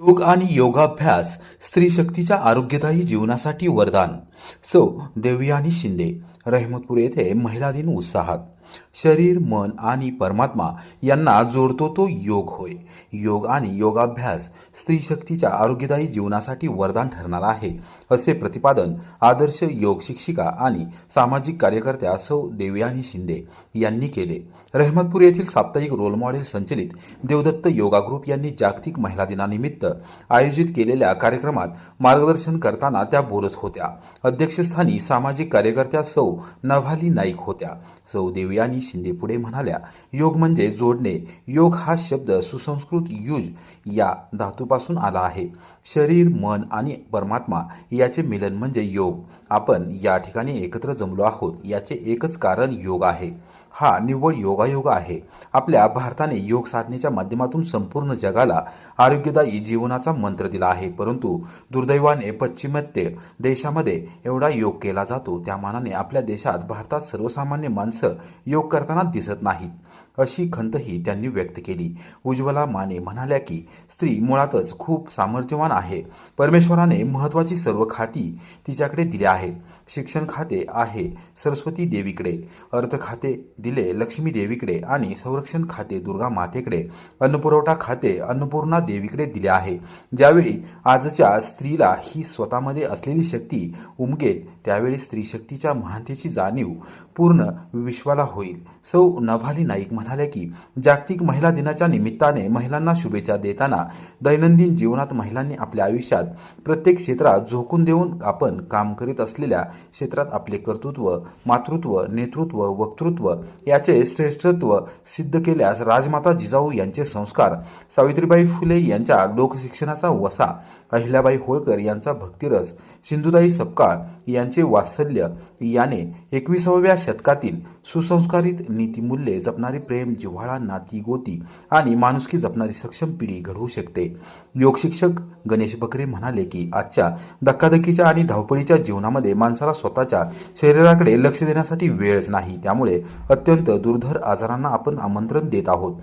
योग आणि योगाभ्यास स्त्री शक्तीच्या आरोग्यदायी जीवनासाठी वरदान. सो देवयानी शिंदे रहमतपूर येथे महिला दिन उत्साहात. शरीर मन आणि परमात्मा यांना जोडतो तो योग होय. योग आणि योगाभ्यास स्त्री शक्तीच्या आरोग्यदायी जीवनासाठी वरदान ठरणार आहे असे प्रतिपादन आदर्श योग शिक्षिका आणि सामाजिक कार्यकर्त्या सौ देवयानी शिंदे यांनी केले. रहमतपूर येथील साप्ताहिक रोल मॉडेल संचलित देवदत्त योगा ग्रुप यांनी जागतिक महिला दिनानिमित्त आयोजित केलेल्या कार्यक्रमात मार्गदर्शन करताना त्या बोलत होत्या. अध्यक्षस्थानी सामाजिक कार्यकर्त्या सौ नभाली नाईक होत्या. सौ देवयानी शिंदे पुढे म्हणाल्या योग म्हणजे जोडणे. योग हा शब्द सुसंस्कृत युज या धातूपासून आला आहे. शरीर मन आणि परमात्मा याचे मिलन म्हणजे योग. आपण या ठिकाणी एकत्र जमलो आहोत. याचे एकच कारण योग आहे. हा निव्वळ योगायोग आहे. आपल्या भारताने योग साधनेच्या माध्यमातून संपूर्ण जगाला आरोग्यदायी जीवनाचा मंत्र दिला आहे. परंतु दुर्दैवाने पाश्चिमात्य देशामध्ये एवढा योग केला जातो. त्या मानाने आपल्या देशात भारतात सर्वसामान्य माणसं योग करताना दिसत नाहीत. अशी खंतही त्यांनी व्यक्त केली. उज्ज्वला माने म्हणाल्या की स्त्री मुळातच खूप सामर्थ्यवान आहे. परमेश्वराने महत्त्वाची सर्व खाती तिच्याकडे दिली आहेत. शिक्षण खाते आहे सरस्वती देवीकडे अर्थ खाते दिले लक्ष्मी देवीकडे आणि संरक्षण खाते दुर्गा मातेकडे. अन्नपुरवठा खाते अन्नपूर्णा देवीकडे दिले आहे. ज्यावेळी आजच्या स्त्रीला ही स्वतःमध्ये असलेली शक्ती उमगेल त्यावेळी स्त्री शक्तीच्या महानतेची जाणीव पूर्ण विश्वाला होईल. सौ नभाली नाईक म्हणाल्या की जागतिक महिला दिनाच्या निमित्ताने महिलांना शुभेच्छा देताना दैनंदिन जीवनात महिलांनी आपल्या आयुष्यात प्रत्येक क्षेत्रात झोकून देऊन आपण काम करीत असलेल्या क्षेत्रात आपले कर्तृत्व मातृत्व नेतृत्व वक्तृत्व याचे श्रेष्ठत्व सिद्ध केल्यास राजमाता जिजाऊ यांचे संस्कार सावित्रीबाई फुले यांच्या लोकशिक्षणाचा वसा अहिल्याबाई होळकर यांचा भक्तिरस सिंधुताई सपकाळ यांचे वात्सल्य याने एकविसाव्या शतकातील सुसंस्कारित नीतिमूल्ये जपणारी प्रेम जिव्हाळा नाती गोती आणि माणुसकी जपणारी सक्षम पिढी घडवू शकते. योग शिक्षक गणेश बकरे म्हणाले की आजच्या धक्काधक्कीच्या आणि धावपळीच्या जीवनामध्ये माणसाला स्वतःच्या शरीराकडे लक्ष देण्यासाठी वेळच नाही. त्यामुळे अत्यंत दुर्धर आजारांना आपण आमंत्रण देत आहोत.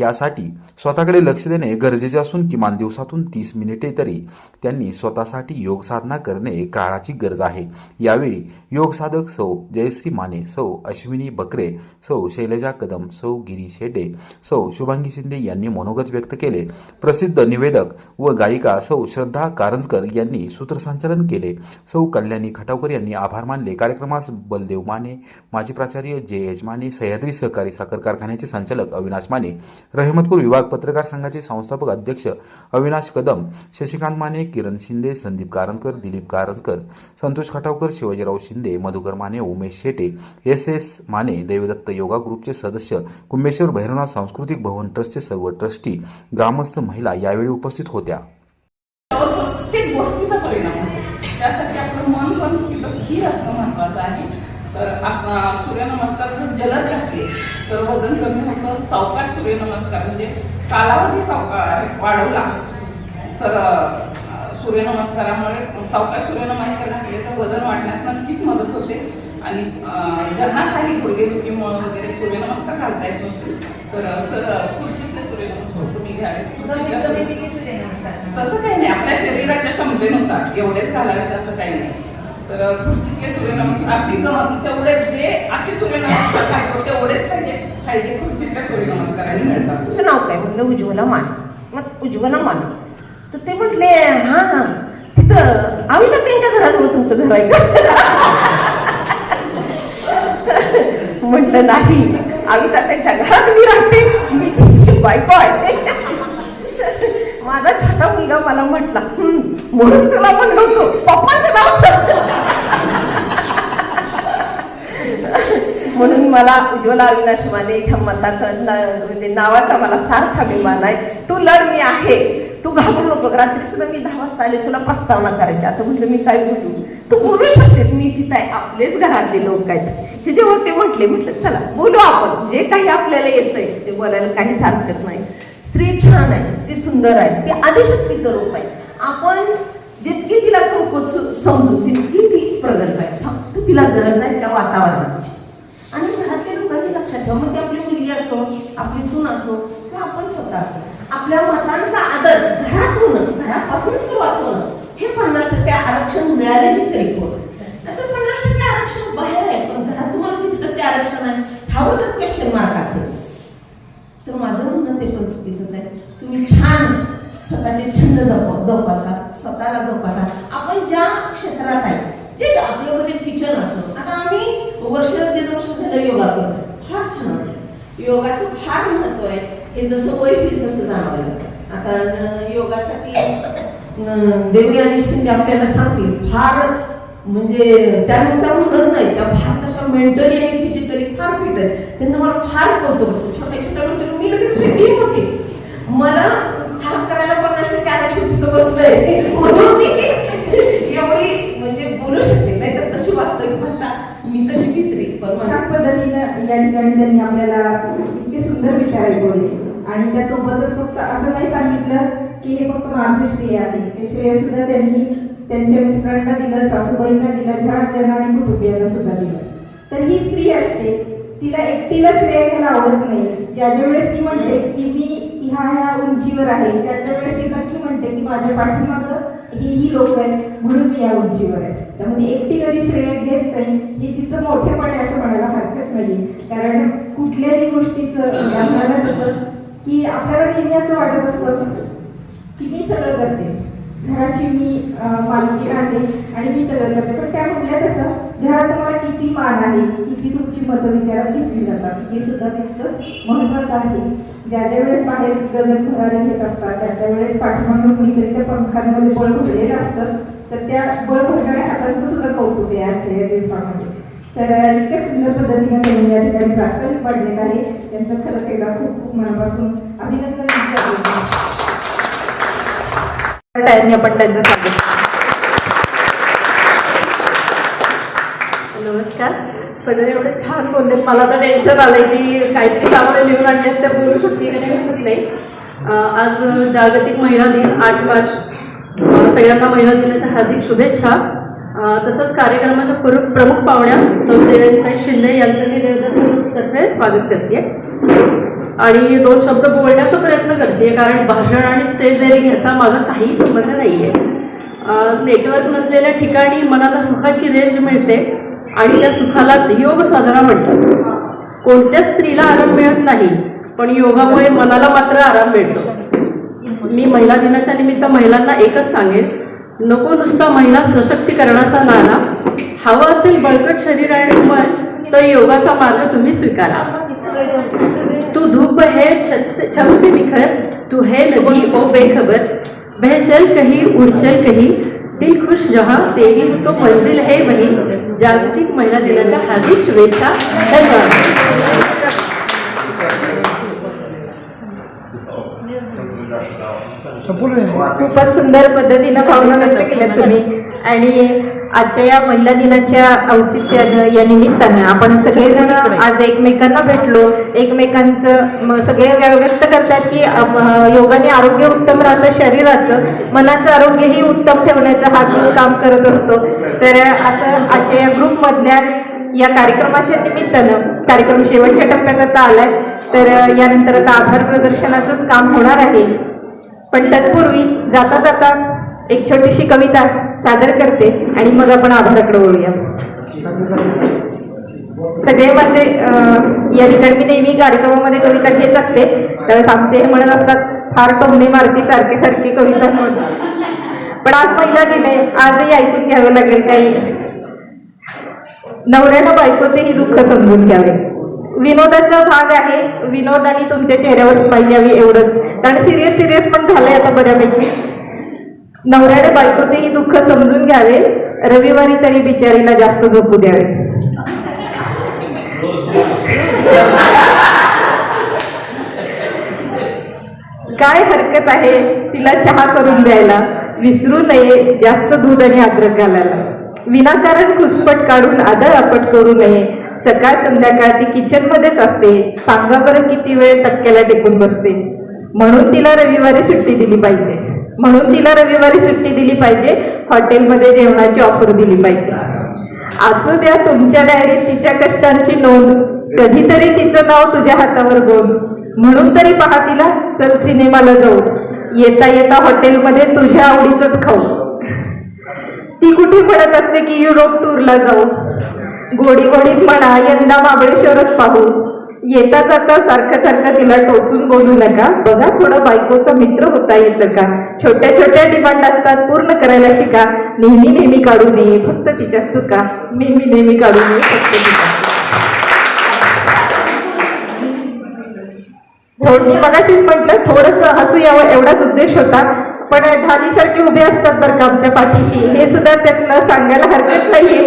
यासाठी स्वतःकडे लक्ष देणे गरजेचे असून किमान दिवसातून तीस मिनिटे तरी त्यांनी स्वतःसाठी योगसाधना करणे काळाची गरज आहे. यावेळी योगसाधक सौ जयश्री माने सौ अश्विनी बकरे सौ शैलजा कदम सौ गिरी शेटे सौ शुभांगी शिंदे यांनी मनोगत व्यक्त केले. प्रसिद्ध निवेदक व गायिका सौ श्रद्धा कारंजकर यांनी सूत्रसंचालन केले. सौ कल्याणी खटावकर यांनी आभार मानले. कार्यक्रमास बलदेव माने माजी प्राचार्य जे एच माने सह्याद्री सहकारी साखर कारखान्याचे संचालक अविनाश माने रहिमतपूर विभाग पत्रकार संघाचे संस्थापक अध्यक्ष Avinash Kadam Shashikant Mane Kiran Shinde Sandeep Karanjkar Dilip Karanjkar Santosh Khatavkar Shivajirao Shinde Madhukar Mane Umesh Shete S S Mane Devdatta yoga ग्रुपचे सदस्य कुंभेश्वर भैरवनाथ सांस्कृतिक भवन ट्रस्टचे सर्व ट्रस्टी ग्रामस्थ महिला यावेळी उपस्थित होत्या त्यावर प्रत्येक गोष्टीचा परिणाम होतो त्यासाठी आपलं मन पण तिथं स्थिर असणं महत्वाचं आहे तर असं सूर्यनमस्कार जर जलद घातले तर वजन कमी होतं सावकाश सूर्यनमस्कार म्हणजे कालावधी सावकाश वाढवला. तर सूर्यनमस्कारामुळे सावकाश सूर्यनमस्कार घातले तर वजन वाढण्यास नक्कीच मदत होते. आणि ज्यांना काही गुडघेदुखीमुळे वगैरे सूर्यनमस्कार घालता येत नसतील तर सर खुर्चीतले सूर्यनमस्कार तुम्ही घ्यावे तसं काही नाही आपल्या शरीराच्या क्षमतेनुसार एवढेच घालावेत असं काही नाही. तर खुर्चीतले सूर्यनमस्कार अगदी जमत तेवढे जे असे सूर्यनमस्कार खायचो तेवढेच पाहिजे. पाहिजे खुर्चीतल्या सूर्यनमस्काराने मिळतात. तुझं नाव काय? म्हणलं उज्ज्वला मान. मग उज्ज्वला मान. तर ते म्हटले हा हा तिथं आम्ही तर त्यांच्या घराजवळ तुमचं घर आहे. का म्हटलं नाही आम्ही तर त्यांच्या घरात मी राहते. मी त्यांची बायको आहे. माझा छोटा मुलगा मला म्हटला म्हणून तुला म्हणलो होतो. पप्पाचं नाव म्हणून मला उज्ज्वला अविनाश माने इथं म्हणजे नावाचा मला सार्थ अभिमान आहे. तू लढ मी आहे. तू घाबरू नको. रात्री सुद्धा मी दहा वाजता आले तुला प्रस्तावना करायची. आता म्हटलं मी काय बोलू? तू बोलू शकतेस. मी तिथं आहे. आपलेच घरातले लोक आहेत. त्याच्यावर ते म्हटले. म्हटलं चला बोलू आपण. जे काही आपल्याला येतंय ते बोलायला काहीच हरकत नाही. स्त्री छान आहे. ती सुंदर आहे. ती आदिशक्तीचं रूप आहे. आपण जितकी तिला समजू तितकी ती प्रगल्भ आहे. फक्त तिला गरज आहे त्या वातावरणाची. आणि मग ती आपली मुलगी असो आपली सून असो किंवा आपण स्वतः असो. आपल्या मतांचा आदर घरात होणं घरापासून सुरुवात होणं हे पन्नास टक्के आरक्षण मिळाल्याची तरी कोण आता पन्नास टक्के आरक्षण बाहेर आहे पण घरात तुम्हाला किती टक्के आरक्षण आहे? ह्यावर तर क्वेश्चन मार्क असेल. तर माझं म्हणणं ते पण चुकीचंच आहे. तुम्ही छान स्वतःचे छंद जप जोपासा स्वतःला जोपासा. आपण ज्या क्षेत्रात आहे जे आपल्याकडे म्हणजे किचन असो. आता आम्ही वर्ष दीड वर्ष झालं योगा करतो फार छान वाटलं. योगाचं फार महत्त्व आहे. हे जसं वय होईल तसं जाणवायला आता योगासाठी देवी आणि शिंदे आपल्याला सांगतील फार म्हणजे त्यानुसार म्हणत नाही त्या फार तशा मेंटली आणि फिजिकली फार फिट आहेत त्यांचं मला फार कौतुक छोट्या छोट्या गोष्टी मी लगेच शेती होते. मला साफ करायला पन्नास टक्के आरक्षण तिथं बसलंय म्हणून मी एवढी म्हणजे बोलू शकते नाही तर तशी वास्तविक म्हणता मी तशी भित्री पण अशा मला पद्धतीनं या ठिकाणी त्यांनी आपल्याला इतके सुंदर विचार ऐकवले. आणि त्यासोबतच फक्त असं नाही सांगितलं की हे फक्त माझं श्रेय आहे ते श्रेय सुद्धा त्यांनी त्यांच्या मिस्टरांना दिलं सासूबाईंना दिलं घरातल्यांना आणि कुटुंबियांना सुद्धा दिलं. तर ही स्त्री असते तिला एकटीला श्रेय घ्यायला आवडत नाही. ज्या ज्या वेळेस ती म्हणते की मी ह्या ह्या उंचीवर आहे त्या त्या वेळेस ती नक्की म्हणते की माझ्या पाठीमागं ही ही लोक आहेत म्हणून मी या उंचीवर आहे. त्यामुळे एकटी कधी श्रेय घेत नाही हे तिचं मोठेपण आहे असं म्हणायला हरकत नाही. कारण कुठल्याही गोष्टीचं आपल्याला कसं की आपल्याला नेहमी असं वाटत असतं की मी सगळं करते. घराची मी मालकी राहते आणि मी सगळं करते. पण त्या म्हटल्या तसं घरात तुम्हाला किती मान आहे किती तुमची मतं विचारात घेतली जातात. हे सुद्धा तितकं महत्वाचं आहे. ज्या ज्या वेळेस बाहेर गगन भरारी घेत असतात त्या त्या वेळेस पाठीमागून कुणीतरी त्या पंखांमध्ये बळ भरलेलं असतं तर त्या बळ भरणाऱ्या हातांचं सुद्धा कौतुक आहे आजच्या या दिवसामध्ये. तर इतक्या सुंदर पद्धतीने त्यांनी या ठिकाणी प्रास्ताविक मांडण्यात आहे त्यांचं खरंच एकदा खूप खूप मनापासून अभिनंदन करते. आपण त्यांचं सांगितलं नमस्कार. सगळे एवढे छान बोलले मला तर टेन्शन आलंय की साहित्य सामान लिहून आणले ते बोलू शकते नाही. आज जागतिक महिला दिन आठ मार्च सगळ्यांना महिला दिनाच्या हार्दिक शुभेच्छा. तसंच कार्यक्रमाच्या प्रमुख प्रमुख पाहुण्या सौ शिंदे यांचं मी देवदत्तर्फे स्वागत करते. आणि दोन शब्द बोलण्याचा प्रयत्न करते कारण भाषण आणि स्टेज डेअरिंग ह्याचा माझा काही संबंध नाही आहे नेटवर्क नसलेल्या ठिकाणी मनाला सुखाची रेंज मिळते आणि त्या सुखालाच योग साधना म्हणतात. कोणत्याच स्त्रीला आराम मिळत नाही पण योगामुळे मनाला मात्र आराम मिळतो. मी महिला दिनाच्या निमित्त महिलांना एकच सांगेन नको नुसता महिला सशक्तीकरणाचा नारा हवं असेल बळकट शरीर आणि मन तर योगाचा मार्ग तुम्ही स्वीकारा. तू धूप हे छत छम से बिखर तू हे नदी ओ बेखबर. बह चल कहीं उड़ चल दिल खुश जहाँ तेरी तो मंजिल है वही. जागतिक महिला दिनाच्या हार्दिक शुभेच्छा. धन्यवाद. खूपच सुंदर पद्धतीनं भावना व्यक्त केल्या तुम्ही. आणि आजच्या या महिला दिनाच्या औचित्यानं या निमित्तानं आपण सगळेजण आज एकमेकांना भेटलो. एकमेकांचं सगळे व्य- व्यक्त करतात की योगाने आरोग्य उत्तम राहतं शरीराचं. मनाचं आरोग्यही उत्तम ठेवण्याचं हा ग्रुप काम करत असतो. तर असं अशा या ग्रुपमधल्या या कार्यक्रमाच्या निमित्तानं कार्यक्रम शेवटच्या टप्प्यात आता आलाय. तर यानंतर आता आभार प्रदर्शनाचंच काम होणार आहे. पण तत्पूर्वी जाता जाता एक छोटीशी कविता सादर करते आणि मग आपण आभाराकडे वळूया. सगळे म्हणजे, माझे या ठिकाणी मी नेहमी कार्यक्रमामध्ये कविता घेत असते. त्यावेळेस आमचे हे म्हणत असतात फार टोमणे मारती सारखी सारखी कविता म्हण. पण आज महिला दिन आहे. आजही ऐकून घ्यावं लागेल काही. नवऱ्यानं बायकोचेही दुःख समजून घ्यावे. विनोदाचा भाग आहे. विनोदाने तुमच्या चेहऱ्यावर स्माईल यावी एवढंच. कारण सिरियस सिरियस पण झालंय आता बऱ्यापैकी. नवऱ्याने बायकोचेही दुःख समजून घ्यावे. रविवारी तरी बिचारीला जास्त झोपू द्यावे. काय हरकत आहे? तिला चहा करून द्यायला. विसरू नये. जास्त दूध आणि अद्रक घालायला. विनाकारण खुसपट काढून आदळ आपट करू नये. सकाळ संध्याकाळ ती किचन मध्येच असते. सांगा बरं किती वेळ टक्क्याला टेकून बसते. म्हणून तिला रविवारी सुट्टी दिली पाहिजे. म्हणून तिला रविवारी सुट्टी दिली पाहिजे. हॉटेलमध्ये जेवणाची ऑफर दिली पाहिजे. असू द्या तुमच्या डायरीत तिच्या कष्टांची नोंद. कधीतरी तिचं नाव तुझ्या हातावर गोल. म्हणून तरी पहा तिला चल सिनेमाला जाऊ. येता येता हॉटेलमध्ये तुझ्या आवडीचंच खाऊ. ती कुठे म्हणत असते की युरोप टूरला जाऊ? गोडी गोडीत म्हणा यंदा महाबळेश्वरच पाहू. येता जाता सारखं सारखं तिला टोचून बोलू नका. बघा थोडं बायकोचा मित्र होता येतं का? छोट्या छोट्या डिमांड असतात पूर्ण करायला शिका. नेहमी नेहमी काढू नये फक्त तिच्या चुका. नेहमी नेहमी काढू नये फक्त तिच्या हो मी मगाशीच म्हटलं थोडस हसू यावं एवढाच उद्देश होता. पण ढालीसारखे उभे असतात बरं का आमच्या पाठीशी. हे सुद्धा त्यातलं सांगायला हरकत नाहीये.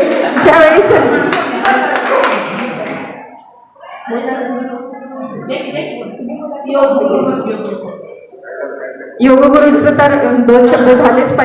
योग गुरुंचं तर दोन शब्द झालेच पाहिजे.